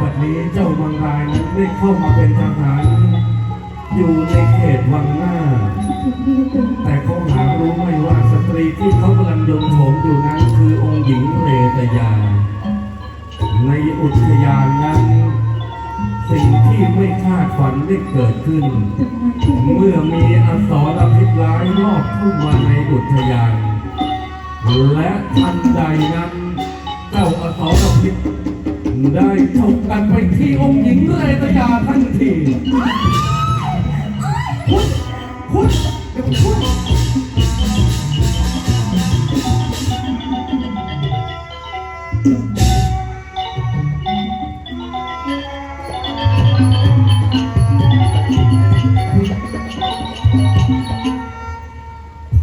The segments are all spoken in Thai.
บัดนี้เจ้าวังรายนั้นได้เข้ามาเป็นทหาร อยู่ในเขตวังหน้า แต่เขาหารู้ไม่ว่าสตรีที่เขากำลังยนโฉมอยู่นั้นคือองค์หญิงเรตยา ในอุทยานนั้น สิ่งที่ไม่คาดฝันได้เกิดขึ้น เมื่อมีอสรพิษร้ายรอบเข้ามาในอุทยาน และทันใดนั้น เจ้าอสรพิษ ได้ฉกกันไปที่องค์หญิงเรตยาทันทีคุณคุณเดี๋ยวคุณ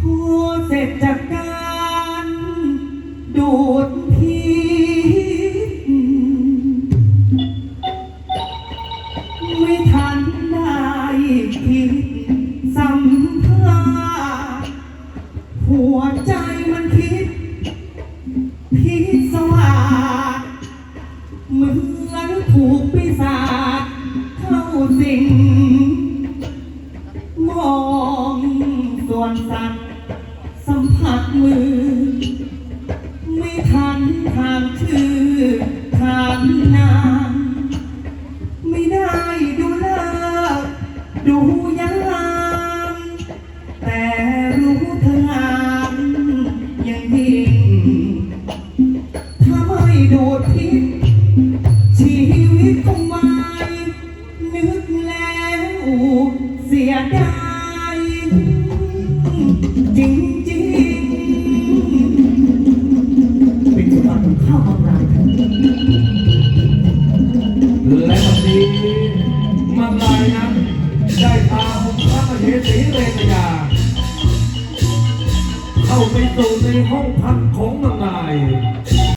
พอเสร็จจากการดูด หัวใจมันคิดพิศวาสเหมือนถูกปีศาจเข้าสิงมองส่วนสัตว์สัมผัสมือ ไม่ทันถามชื่อถามนามไม่ได้ดูเลิกดูย เหสีเรตยา เข้าไปสู่ในห้องพักของมังลาย